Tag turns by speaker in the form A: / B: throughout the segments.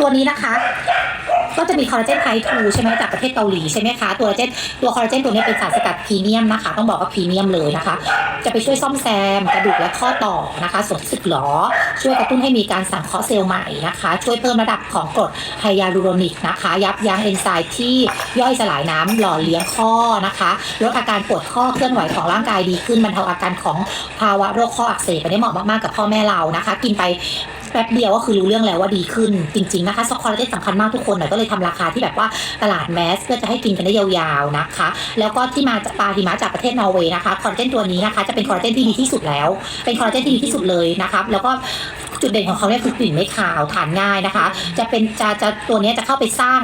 A: ตัวนี้นะคะ ก็จะมีคอลลาเจนไททูใช่ไหมจากประเทศเกาหลีใช่ไหมคะตัวคอลลาเจนตัวคอลลาเจนตัวนี้เป็นสารสกัดพรีเมียมนะคะ ต้องบอกว่าพรีเมียมเลยนะคะ จะไปช่วยซ่อมแซมกระดูกและข้อต่อนะคะ ส่วนที่สึกหรอ ช่วยกระตุ้นให้มีการสังเคราะห์เซลล์ใหม่นะคะ ช่วยเพิ่มระดับของกรดไฮยาลูโรนิกนะคะ ยับยั้งเอนไซม์ที่ย่อยสลายน้ำหล่อเลี้ยงข้อนะคะลดอาการปวดข้อเคลื่อนไหวของร่างกายดีขึ้นบรรเทาอาการของภาวะโรคข้ออักเสบอันนี้เหมาะมากๆกับพ่อแม่เรานะคะ กินไป แป๊บเดียวก็คือรู้เรื่องแล้วว่าดีขึ้นจริง ๆ นะคะสคอลลาเจนสำคัญมากทุกคนหน่อยก็เลยทำราคาที่แบบว่าตลาดแมสเพื่อจะให้กินกันได้ยาวๆนะคะ แล้วก็ที่มาจากปลาหิมะจากประเทศนอร์เวย์นะคะคอลลาเจนตัวนี้นะคะจะเป็นคอลลาเจนที่ดีที่สุดแล้ว เป็นคอลลาเจนที่ดีที่สุดเลยนะคะแล้วก็ จุดเด่นของเขาเนี่ยคือกลิ่นไม่ขาวทานง่ายนะคะ จะเป็นจะจะตัวนี้จะเข้าไปสร้าง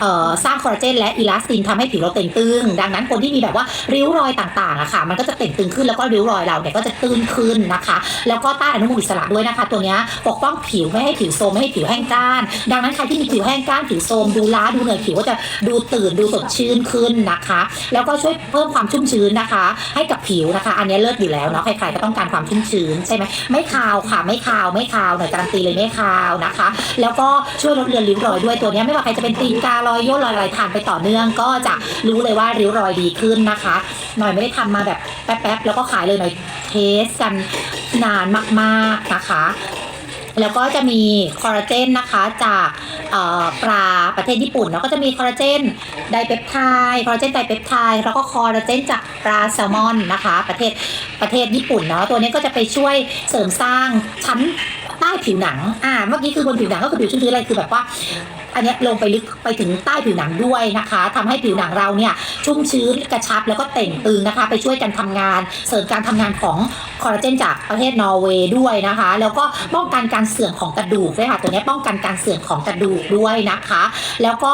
A: เอ่อสร้างคอลลาเจนและอีลาสตินทำให้ผิวเราเต่งตึง ดังนั้นคนที่มีแบบว่าริ้วรอยต่างๆอะค่ะ มันก็จะเต่งตึงขึ้นแล้วก็ริ้วรอยเราเนี่ยก็จะตื้นขึ้นนะคะ แล้วก็ต้านอนุมูลอิสระด้วยนะคะ ตัวนี้ปกป้องผิวไม่ให้ผิวโทรมไม่ให้ผิวแห้งกร้าน ดังนั้นใครที่มีผิวแห้งกร้านผิวโทรมดูล้าดูเหนื่อยผิวก็จะดูตื่นดูสดชื่นขึ้นนะคะ แล้วก็ช่วยเพิ่มความชุ่มชื้นนะคะ ให้กับผิวนะคะ อันนี้เลิศอยู่แล้วเนาะใครๆก็ต้องการความชุ่มชื้นใช่ไหมไม่คาวค่ะไม่คาวไม่คาวหน่อยการันตีเลยไม่คาวนะคะ แล้วก็ช่วยลดเลือนริ้วรอยด้วยตัวนี้ไม่ว่าใครจะเป็นตีนการอยย่นรอยอะไรทานไปต่อเนื่อง ก็จะรู้เลยว่าริ้วรอยดีขึ้นนะคะ หน่อยไม่ได้ทำมาแบบแป๊บๆแล้วก็ขายเลยหน่อยเทสกันนานมากๆนะคะแล้วก็จะมีคอลลาเจนนะคะจากปลาประเทศญี่ปุ่นแล้วก็จะมีคอลลาเจนไดเปปไทด์คอลลาเจนไดเปปไทด์แล้วก็คอลลาเจนจากปลาแซลมอนนะคะ ประเทศประเทศญี่ปุ่นเนาะตัวนี้ก็จะไปช่วยเสริมสร้างชั้น ต้ผิวหนัง อ่า เมื่อกี้คือบนผิวหนังก็คือผิวชื้นๆอะไรคือแบบว่า อันเนี้ยลงไปลึกไปถึงใต้ผิวหนังด้วยนะคะทำให้ผิวหนังเราเนี่ยชุ่มชื้นกระชับแล้วก็เต่งตึงนะคะ ไปช่วยกันทำงาน เสริมการทำงานของคอลลาเจนจากประเทศนอร์เวย์ด้วยนะคะ แล้วก็ป้องกันการเสื่อมของกระดูกด้วยค่ะ ตัวเนี้ยป้องกันการเสื่อมของกระดูกด้วยนะคะ แล้วก็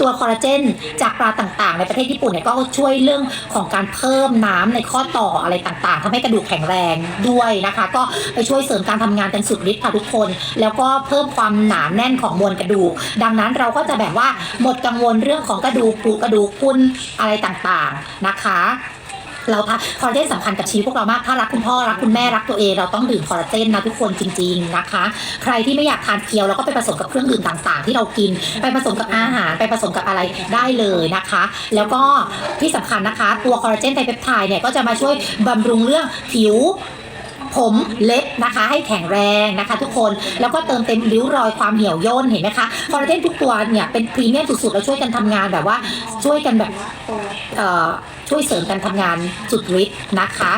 A: ตัวคอลลาเจนจากปลาต่างๆ ในประเทศญี่ปุ่นเนี่ยก็ช่วยเรื่องของการเพิ่มน้ำในข้อต่ออะไรต่างๆทำให้กระดูกแข็งแรงด้วยนะคะ ก็ไปช่วยเสริมการทำงานกันสุดฤทธิ์ค่ะทุกคน แล้วก็เพิ่มความหนาแน่นของมวลกระดูก ดังนั้นเราก็จะแบบว่าหมดกังวลเรื่องของกระดูกปูกระดูกพุนอะไรต่างๆนะคะ เราทาคอลลาเจนสำคัญกับชีวิตพวกเรามากถ้ารักคุณพ่อรักคุณแม่รักตัวเองเราต้องดื่มคอลลาเจนนะทุกคนจริง ๆนะคะ ใครที่ไม่อยากทานเคี้ยวเราก็ไปผสมกับเครื่องดื่มต่างๆ ที่เรากิน ไปผสมกับอาหารไปผสมกับอะไรได้เลยนะคะ แล้วก็ที่สำคัญนะคะ ตัวคอลลาเจนไทเปปไทด์เนี่ยก็จะมาช่วยบำรุงเรื่องผิวผมเล็บนะคะให้แข็งแรงนะคะ ทุกคนแล้วก็เติมเต็มริ้วรอยความเหี่ยวย่นเห็นไหมคะคอลลาเจนทุกตัวเนี่ยเป็นพรีเมียมสุดๆแล้วช่วยกันทำงานแบบว่าช่วยกันแบบเอ่อ ช่วยเสริมการทำงานสุดฤทธิ์นะคะ